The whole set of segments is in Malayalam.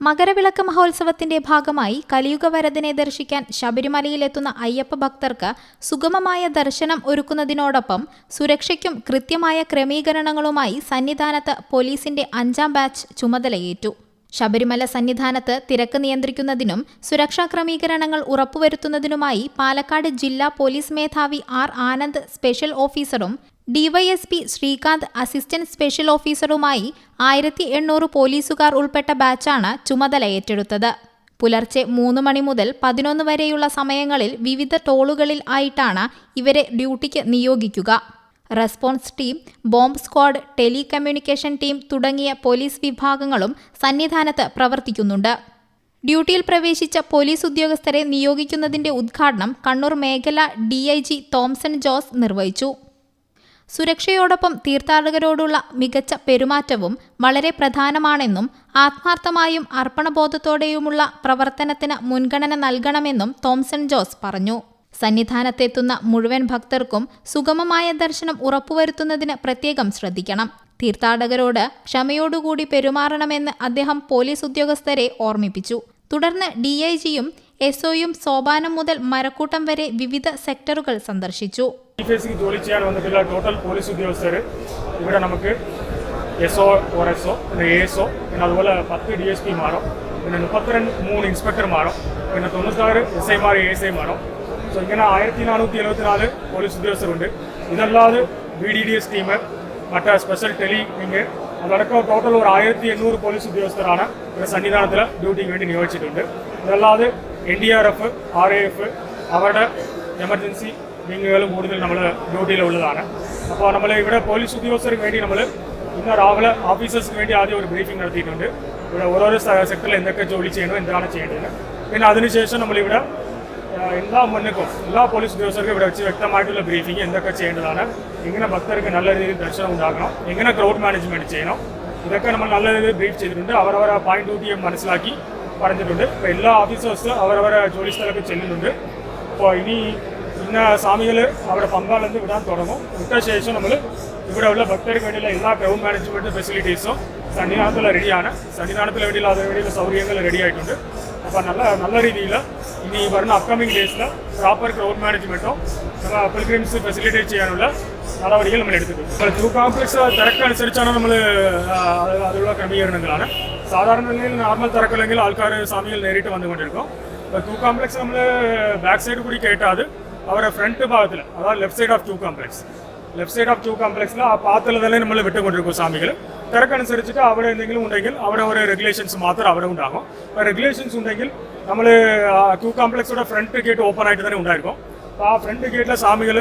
മകരവിളക്ക് മഹോത്സവത്തിന്റെ ഭാഗമായി കലിയുഗ വരദിനെ ദർശിക്കാൻ ശബരിമലയിലെത്തുന്ന അയ്യപ്പ ഭക്തർക്ക് സുഗമമായ ദർശനം ഒരുക്കുന്നതിനോടൊപ്പം സുരക്ഷയ്ക്കും കൃത്യമായ ക്രമീകരണങ്ങളുമായി സന്നിധാനത്ത് പോലീസിന്റെ അഞ്ചാം ബാച്ച് ചുമതലയേറ്റു. ശബരിമല സന്നിധാനത്ത് തിരക്ക് നിയന്ത്രിക്കുന്നതിനും സുരക്ഷാ ക്രമീകരണങ്ങൾ ഉറപ്പുവരുത്തുന്നതിനുമായി പാലക്കാട് ജില്ലാ പോലീസ് മേധാവി ആർ ആനന്ദ് സ്പെഷ്യൽ ഓഫീസറും ഡിവൈഎസ്പി ശ്രീകാന്ത് അസിസ്റ്റന്റ് സ്പെഷ്യൽ ഓഫീസറുമായി ആയിരത്തി എണ്ണൂറ് പോലീസുകാർ ഉൾപ്പെട്ട ബാച്ചാണ് ചുമതല ഏറ്റെടുത്തത്. പുലർച്ചെ മൂന്ന് മണി മുതൽ പതിനൊന്ന് വരെയുള്ള സമയങ്ങളിൽ വിവിധ ടോളുകളിൽ ആയിട്ടാണ് ഇവരെ ഡ്യൂട്ടിക്ക് നിയോഗിക്കുക. Response team bomb squad telecommunication team തുടങ്ങിയ പോലീസ് വിഭാഗങ്ങളും സന്നിധാനത്ത് പ്രവർത്തിക്കുന്നുണ്ട്. ഡ്യൂട്ടിയിൽ പ്രവേശിച്ച പോലീസ് ഉദ്യോഗസ്ഥരെ നിയോഗിക്കുന്നതിന്റെ ഉദ്ഘാടനം കണ്ണൂർ മേഖല ഡി തോംസൺ ജോസ് നിർവഹിച്ചു. സുരക്ഷയോടൊപ്പം തീർത്ഥാടകരോടുള്ള മികച്ച പെരുമാറ്റവും വളരെ പ്രധാനമാണെന്നും ആത്മാർത്ഥമായും അർപ്പണബോധത്തോടെയുമുള്ള പ്രവർത്തനത്തിന് മുൻഗണന നൽകണമെന്നും തോംസൺ ജോസ് പറഞ്ഞു. സന്നിധാനത്തെത്തുന്ന മുഴുവൻ ഭക്തർക്കും സുഗമമായ ദർശനം ഉറപ്പുവരുത്തുന്നതിന് പ്രത്യേകം ശ്രദ്ധിക്കണം. തീർത്ഥാടകരോട് ക്ഷമയോടുകൂടി പെരുമാറണമെന്ന് അദ്ദേഹം പോലീസ് ഉദ്യോഗസ്ഥരെ ഓർമ്മിപ്പിച്ചു. തുടർന്ന് ഡി ഐ ജിയും എസ് ഒയും സോപാനം മുതൽ മരക്കൂട്ടം വരെ വിവിധ സെക്ടറുകൾ സന്ദർശിച്ചു. ഡിഫൻസിൽ ജോലി ചെയ്യാൻ വന്നിട്ടുള്ള ടോട്ടൽ പോലീസ് ഉദ്യോഗസ്ഥർ ഇവിടെ നമുക്ക് S O or S O പിന്നെ എ എസ് ഒ പിന്നെ അതുപോലെ പത്ത് ഡി എസ് പിമാരോ പിന്നെ മുപ്പത്തിരണ്ട് മൂന്ന് ഇൻസ്പെക്ടർമാരോ പിന്നെ തൊണ്ണൂറ്റാറ് എസ് ഐമാർ എ എസ് ഐമാരോ സോ ഇങ്ങനെ ആയിരത്തി നാനൂറ്റി എഴുപത്തിനാല് പോലീസ് ഉദ്യോഗസ്ഥരുണ്ട് ഇതല്ലാതെ B D D S team മറ്റേ സ്പെഷ്യൽ ടെലി വിങ് അതടക്കം ടോട്ടൽ ഒരു ആയിരത്തി എണ്ണൂറ് പോലീസ് ഉദ്യോഗസ്ഥരാണ് ഇവിടെ സന്നിധാനത്തിൽ ഡ്യൂട്ടിക്ക് വേണ്ടി നിയോഗിച്ചിട്ടുണ്ട് ഇതല്ലാതെ N D R F R A F അവരുടെ എമർജൻസി വിങ്ങുകളും കൂടുതൽ നമ്മൾ ഡ്യൂട്ടിയിലുള്ളതാണ് അപ്പോൾ നമ്മൾ ഇവിടെ പോലീസ് ഉദ്യോഗസ്ഥർക്ക് വേണ്ടി നമ്മൾ ഇന്ന് രാവിലെ ഓഫീസേഴ്സിന് വേണ്ടി ആദ്യം ഒരു ബ്രീഫിംഗ് നടത്തിയിട്ടുണ്ട്. ഇവിടെ ഓരോരോ സെക്ടറിൽ എന്തൊക്കെ ജോലി ചെയ്യണം എന്താണ് ചെയ്യേണ്ടത്. പിന്നെ അതിനുശേഷം നമ്മളിവിടെ ആ, എല്ലാ മുന്നേക്കും എല്ലാ പോലീസ് ഉദ്യോഗസ്ഥർക്കും ഇവിടെ വെച്ച് വ്യക്തമായിട്ടുള്ള ബ്രീഫിംഗ് എന്തൊക്കെ ചെയ്യേണ്ടതാണ്. എങ്ങനെ ഭക്തർക്ക് നല്ല രീതിയിൽ ദർശനം ഉണ്ടാക്കണം എങ്ങനെ ക്രൗഡ് മാനേജ്മെന്റ് ചെയ്യണം. ഇതൊക്കെ നമ്മൾ നല്ല രീതിയിൽ ബ്രീഫ് ചെയ്തിട്ടുണ്ട്. അവരവരെ പോയിന്റ് ഡ്യൂട്ടിയെ മനസ്സിലാക്കി പറഞ്ഞിട്ടുണ്ട്. ഇപ്പോൾ എല്ലാ ഓഫീസേഴ്സ് അവരവരെ ജോലി സ്ഥലത്ത് ചെല്ലുന്നുണ്ട്. അപ്പോൾ ഇനി ഇന്ന സ്വാമികൾ അവിടെ പങ്കാളെന്ന് വിടാൻ തുടങ്ങും വിട്ട ശേഷം നമ്മൾ ഇവിടെ ഉള്ള ഭക്തർക്ക് വേണ്ടിയുള്ള എല്ലാ ക്രൗഡ് മാനേജ്മെന്റ് ഫെസിലിറ്റീസും സന്നിധാനത്തിൽ റെഡിയാണ് സന്നിധാനത്തിൽ വേണ്ടിയുള്ള അതിന് വേണ്ടിയുള്ള സൗകര്യങ്ങൾ റെഡി ആയിട്ടുണ്ട് അപ്പോൾ നല്ല നല്ല രീതിയിൽ ഇനി വരുന്ന അപ്കമിങ് ഡേയ്സിൽ പ്രോപ്പർ ക്രൗഡ് മാനേജ്മെൻറ്റോ പിൽഗ്രിംസ് ഫെസിലിറ്റേറ്റ് ചെയ്യാനുള്ള നടപടികൾ നമ്മൾ എടുത്തിട്ടുണ്ട് അപ്പോൾ ടൂ കോംപ്ലക്സ് തിരക്കനുസരിച്ചാണ് നമ്മൾ അതിലുള്ള ക്രമീകരണങ്ങളാണ് സാധാരണ നിലയിൽ നോർമൽ തിരക്കല്ലെങ്കിൽ ആൾക്കാർ സ്വാമികൾ നേരിട്ട് വന്നുകൊണ്ടിരിക്കും അപ്പോൾ ടൂ കോംപ്ലക്സ് നമ്മൾ ബാക്ക് സൈഡ് കൂടി കേട്ടാൽ അവരുടെ ഫ്രണ്ട് ഭാഗത്തിൽ അതായത് left side of two complex left side of two കോംപ്ലക്സിൽ ആ പാത്തിൽ തന്നെ നമ്മൾ വിട്ടുകൊണ്ടിരിക്കും സ്വാമികൾ തിരക്കനുസരിച്ചിട്ട് അവിടെ എന്തെങ്കിലും ഉണ്ടെങ്കിൽ അവിടെ ഒരു റെഗുലേഷൻസ് മാത്രം അവിടെ ഉണ്ടാകും അപ്പോൾ റെഗുലേഷൻസ് ഉണ്ടെങ്കിൽ നമ്മൾ ടൂ കോംപ്ലക്സിയുടെ ഫ്രണ്ട് ഗേറ്റ് ഓപ്പൺ ആയിട്ട് തന്നെ ഉണ്ടായിരിക്കും അപ്പോൾ ആ ഫ്രണ്ട് ഗേറ്റിലെ സ്വാമികൾ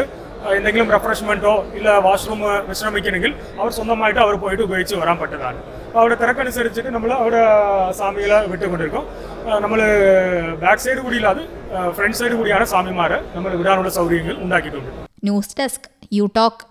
എന്തെങ്കിലും റിഫ്രഷ്മെൻറ്റോ ഇല്ല വാഷ്റൂം വിശ്രമിക്കണമെങ്കിൽ അവർ സ്വന്തമായിട്ട് അവർ പോയിട്ട് ഉപയോഗിച്ച് വരാൻ പറ്റുന്നതാണ് അപ്പോൾ അവിടെ തിരക്കനുസരിച്ചിട്ട് നമ്മൾ അവിടെ സ്വാമികളെ വിട്ടുകൊണ്ടിരിക്കും നമ്മൾ ബാക്ക് സൈഡ് കൂടിയില്ലാതെ ഫ്രണ്ട് സൈഡ് കൂടിയാണ് സ്വാമിമാരെ നമ്മൾ വിടാനുള്ള സൗകര്യങ്ങൾ ഉണ്ടാക്കിയിട്ടുണ്ട്. News desk you talk.